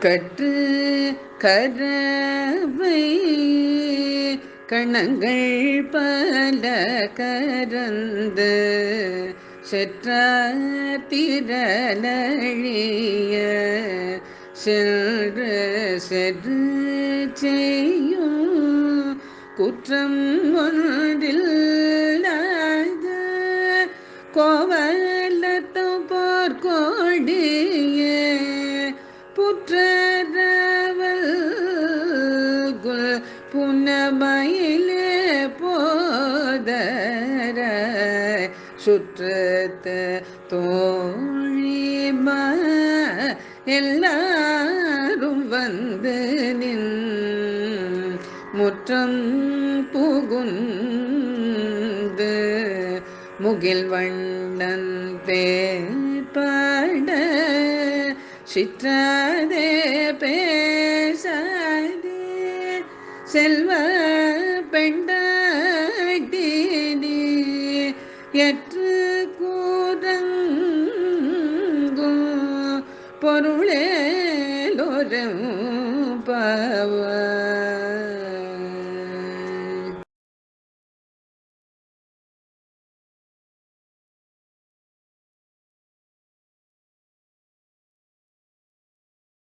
கற்று கரவை. கணங்கள் பல கரந்து செற்றத்திரளிய சென்று சென்று செய்யும் குற்றம் ஒன்றில்லாத. கோவலத்தம் போர்க்கோடிய குல் போதர சுற்றத்து தோழிம எல்லாரும் வந்து நின் முற்றம் புகுந்து முகில் வண்ணன் தேட சிற்றாதே பேச செல்வ பெண்டாட்டினி எற்று கூறங்கும் பொருளேலோரும் பவ